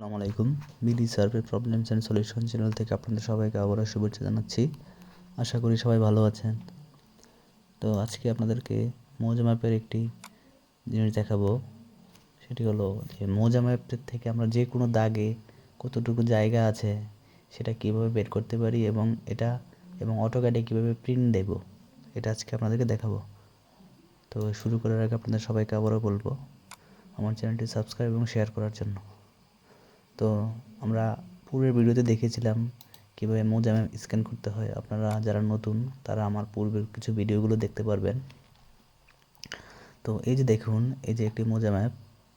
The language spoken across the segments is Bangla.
আসসালামু আলাইকুম। BD survey problems and solution channel থেকে আপনাদের সবাইকে আবারও শুভেচ্ছা জানাচ্ছি। আশা করি সবাই ভালো আছেন। তো আজকে আপনাদেরকে মৌজা ম্যাপের একটি জিনিস দেখাবো। সেটি হলো যে মৌজা ম্যাপের থেকে আমরা যে কোনো দাগে কতটুকু জায়গা আছে, সেটা কীভাবে বের করতে পারি এবং এটা এবং অটোক্যাডে কীভাবে প্রিন্ট দেব, এটা আজকে আপনাদেরকে দেখাবো। তো শুরু করার আগে আপনাদের সবাইকে আবারও বলব, আমার চ্যানেলটি সাবস্ক্রাইব এবং শেয়ার করার জন্য। তো আমরা পূর্বের ভিডিওতে দেখেছিলাম কীভাবে মোজা ম্যাপ স্ক্যান করতে হয়। আপনারা যারা নতুন, তারা আমার পূর্বের কিছু ভিডিওগুলো দেখতে পারবেন। তো এই যে দেখুন, এই যে একটি মোজা ম্যাপ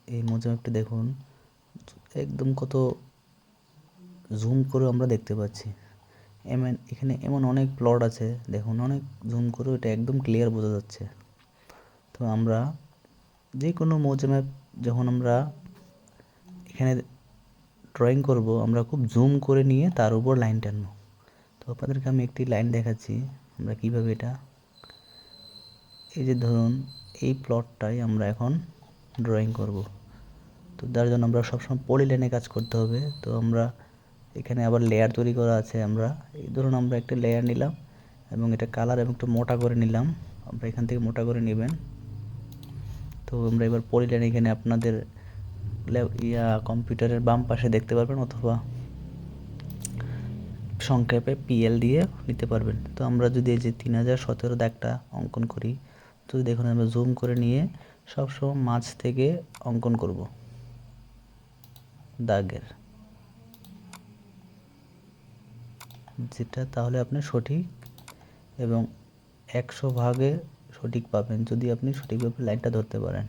এই মোজা ম্যাপটি দেখুন, একদম কত জুম করে আমরা দেখতে পাচ্ছি। এমন, এখানে এমন অনেক প্লট আছে, দেখুন, অনেক জুম করে এটা একদম ক্লিয়ার বোঝা যাচ্ছে। তো আমরা যে কোনো মোজা ম্যাপ যখন আমরা এখানে ড্রয়িং করব, আমরা খুব জুম করে নিয়ে তার উপর লাইন টানবো। তো আপনাদেরকে আমি একটি লাইন দেখাচ্ছি, আমরা কীভাবে এটা, এই যে ধরুন, এই প্লটটাই আমরা এখন ড্রয়িং করব। তো যার জন্য আমরা সবসময় পলি লাইনে কাজ করতে হবে। তো আমরা এখানে আবার লেয়ার তৈরি করা আছে, আমরা, এই ধরুন আমরা একটা লেয়ার নিলাম এবং এটা কালার এবং একটু মোটা করে নিলাম। আমরা এখান থেকে মোটা করে নেবেন। তো আমরা এবার পলি লাইন এখানে আপনাদের ইয়া কম্পিউটারের বাম পাশে দেখতে পারবেন অথবা সংক্ষেপে পিএল দিয়ে নিতে পারবেন। তো আমরা যদি এই যে তিন হাজার সতেরো দাগটা অঙ্কন করি তো দেখুন আমরা জুম করে নিয়ে সবসময় মাছ থেকে অঙ্কন করব। দাগের। যেটা তাহলে আপনি সঠিক এবং একশো ভাগে সঠিক পাবেন যদি আপনি সঠিকভাবে লাইনটা ধরতে পারেন।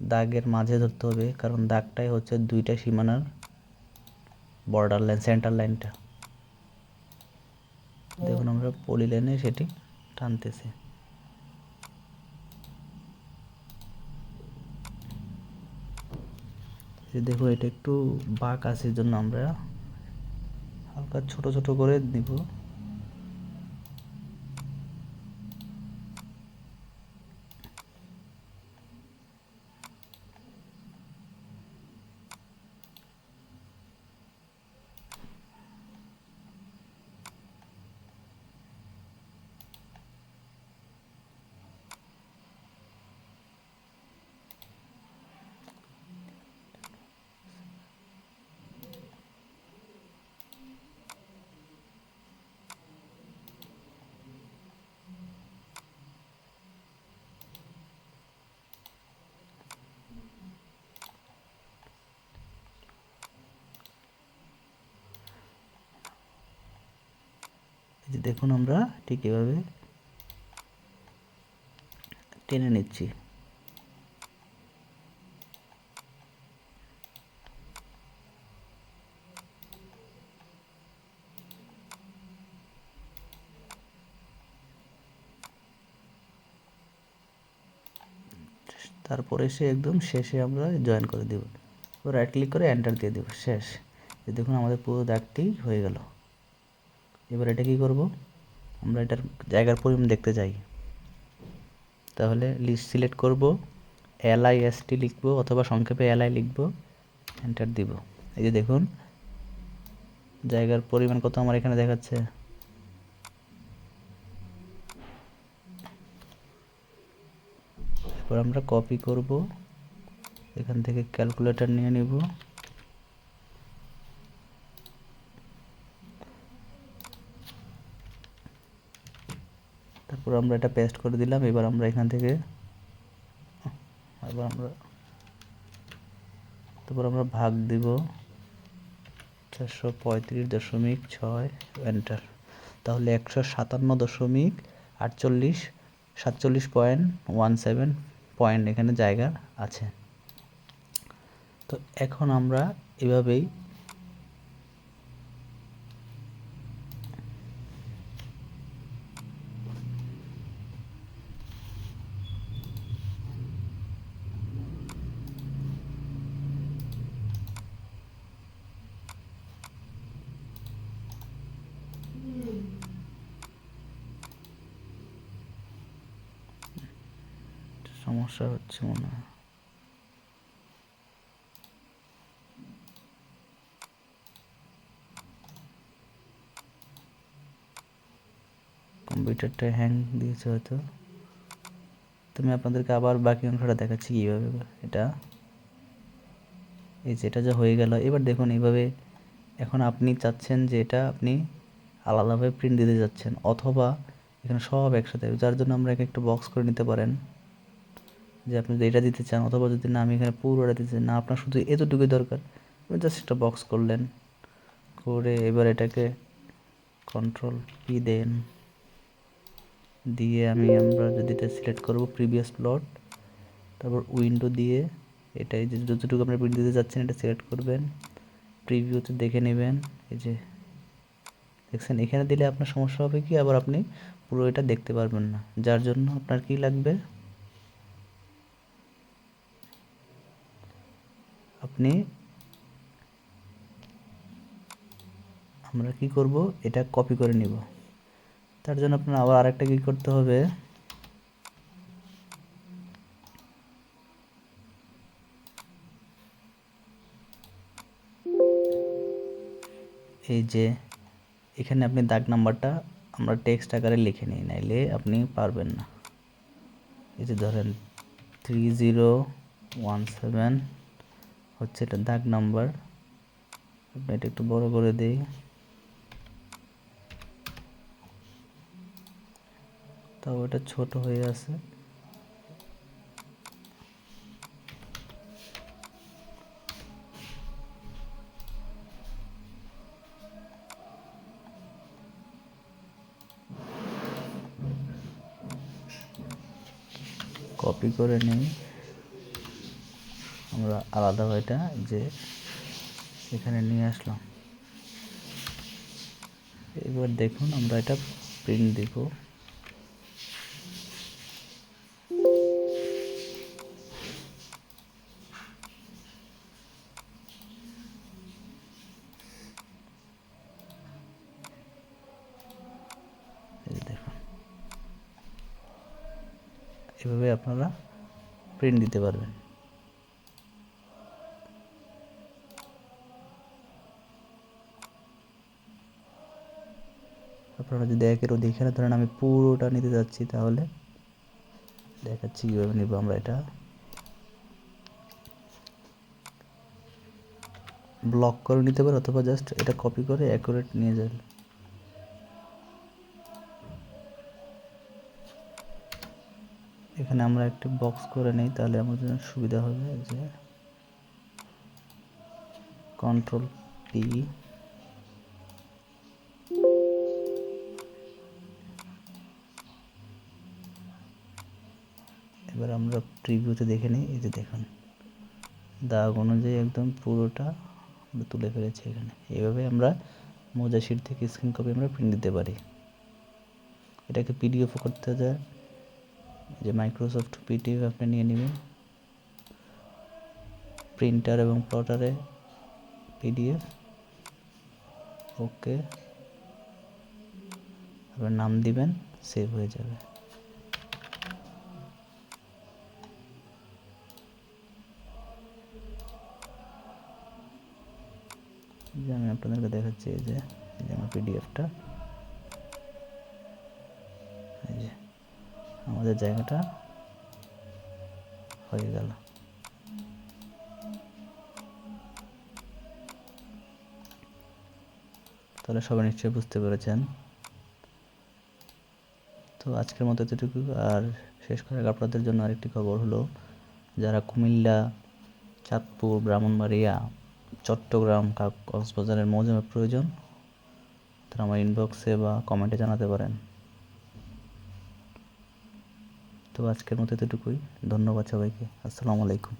দাগের মাঝে ধরতে হবে, কারণ দাগটাই হচ্ছে দুইটা সীমানার বর্ডার লাইন সেন্টার লাইনটা দেখুন আমরা পলি লাইনে সেটি টানতেছি। দেখো এটা একটু বাঁক আছে জন্য আমরা হালকা ছোট ছোট করে দিব যে দেখুন আমরা ঠিক এভাবে টেনে নিচ্ছি। তারপরে সে একদম শেষে আমরা জয়েন করে দেব। রাইট ক্লিক করে এন্টার দিয়ে দেব। শেষ। দেখুন আমাদের পুরো দাগটি হয়ে গেল। এবার এটা কী করব? আমরা এটার জায়গার পরিমাণ দেখতে চাই তাহলে লিস্ট সিলেক্ট করব টি লিখব অথবা সংক্ষেপে এল আই লিখব এন্টার দিব। এই যে দেখুন, জায়গার পরিমাণ কত আমার এখানে দেখাচ্ছে? এরপর আমরা কপি করব, এখান থেকে ক্যালকুলেটর নিয়ে নিব। তারপর আমরা এটা পেস্ট করে দিলাম, এবার আমরা এখান থেকে এবার আমরা তারপর আমরা ভাগ দিব চারশো পঁয়ত্রিশ দশমিক ছয় এন্টার তাহলে একশো সাতান্ন দশমিক আটচল্লিশ, সাতচল্লিশ পয়েন্ট ওয়ান সেভেন পয়েন্ট এখানে জায়গা আছে। তো এখন আমরা এভাবেই সমস্যা হচ্ছে মনে হয়। কম্পিউটারটা হ্যাং দিয়েছে হয়তো। তুমি আপনাদেরকে আবার বাকি অংশটা দেখাচ্ছি কীভাবে এটা। এই যে এটা যা হয়ে গেল, এবার দেখুন এইভাবে এখন আপনি চাচ্ছেন যে এটা আপনি আলাদাভাবে প্রিন্ট দিতে যাচ্ছেন, অথবা এখানে সব একসাথে, যার জন্য আমরা এক একটা বক্স করে নিতে পারেন। যে আপনি যদি এটা দিতে চান অথবা যদি না, আমি এখানে পুরোটা দিতে চাই, না, আপনার শুধু এতটুকুই দরকার। জাস্ট একটা বক্স করলেন, করে এবার এটাকে কন্ট্রোল পি দেন। দিয়ে আমি আমরা যদি এটা সিলেক্ট করব প্রিভিয়াস প্লট তারপর উইন্ডো দিয়ে এটাই যে যতটুকু আপনি প্রিন্ট দিতে যাচ্ছেন এটা সিলেক্ট করবেন। প্রিভিউতে দেখে নেবেন, এই যে দেখছেন, এখানে দিলে আপনার সমস্যা হবে কি? আবার আপনি পুরো এটা দেখতে পারবেন না। যার জন্য আপনার কি লাগবে? আপনি আমরা কি করব? এটা কপি করে নিব। তার জন্য আপনার আবার আরেকটা কি করতে হবে? এই যে, এখানে আপনি দাগ নাম্বারটা আমরা টেক্সট আকারে লিখে নিই, নাইলে আপনি পারবেন না। এই যে ধরেন থ্রি জিরো ওয়ান সেভেন হচ্ছে এটা দাগ নাম্বার। আপনি এটা একটু বড় করে দিই। তাও এটা ছোট হয়ে আছে। কপি করে নিই। আমরা আলাদা এটা যে এখানে নিয়ে আসলাম। এবার দেখুন আমরা এটা প্রিন্ট দিব। দেখুন। এভাবে আপনারা প্রিন্ট দিতে পারবেন। আপনারা যদি একের অধিক এখানে ধরেন আমি পুরোটা নিতে যাচ্ছি তাহলে দেখাচ্ছি কীভাবে নিব আমরা এটা। ব্লক করে নিতে পারে অথবা জাস্ট এটা কপি করে অ্যাকুরেট নিয়ে যাবে এখানে আমরা একটি বক্স করে নিই, তাহলে আমাদের জন্য সুবিধা হবে যে কন্ট্রোল পি আমরা প্রিভিউতে দেখে নিই, এই যে দেখুন। দাগ অনুযায়ী একদম পুরোটা আমরা তুলে ফেলেছি এখানে। এইভাবে আমরা মোজা শিট থেকে স্ক্রিন কপি আমরা প্রিন্ট দিতে পারি। এটাকে পিডিএফও করতে যায় যে মাইক্রোসফট পিডিএফ আপনি নিয়ে নেবেন। প্রিন্টার এবং প্লটারে পিডিএফ ওকে আপনার নাম দিবেন সেভ হয়ে যাবে। যে আমি আপনাদেরকে দেখাচ্ছি, এই যে এই যে আমার পিডিএফটা এই যে, আমাদের জায়গাটা হয়ে গেল। তাহলে সবাই নিশ্চয়ই বুঝতে পেরেছেন। তো আজকের মতো এতটুকু, আর শেষ করে আপনাদের জন্য আরেকটি খবর হলো, যারা কুমিল্লা, চাঁদপুর, ব্রাহ্মণবাড়িয়া চট্টগ্রাম কক্সবাজারের মৌজুমের প্রয়োজন, তারা আমার ইনবক্সে বা কমেন্টে জানাতে পারেন। তো আজকের মতো এতটুকুই। ধন্যবাদ সবাইকে। আসসালামু আলাইকুম।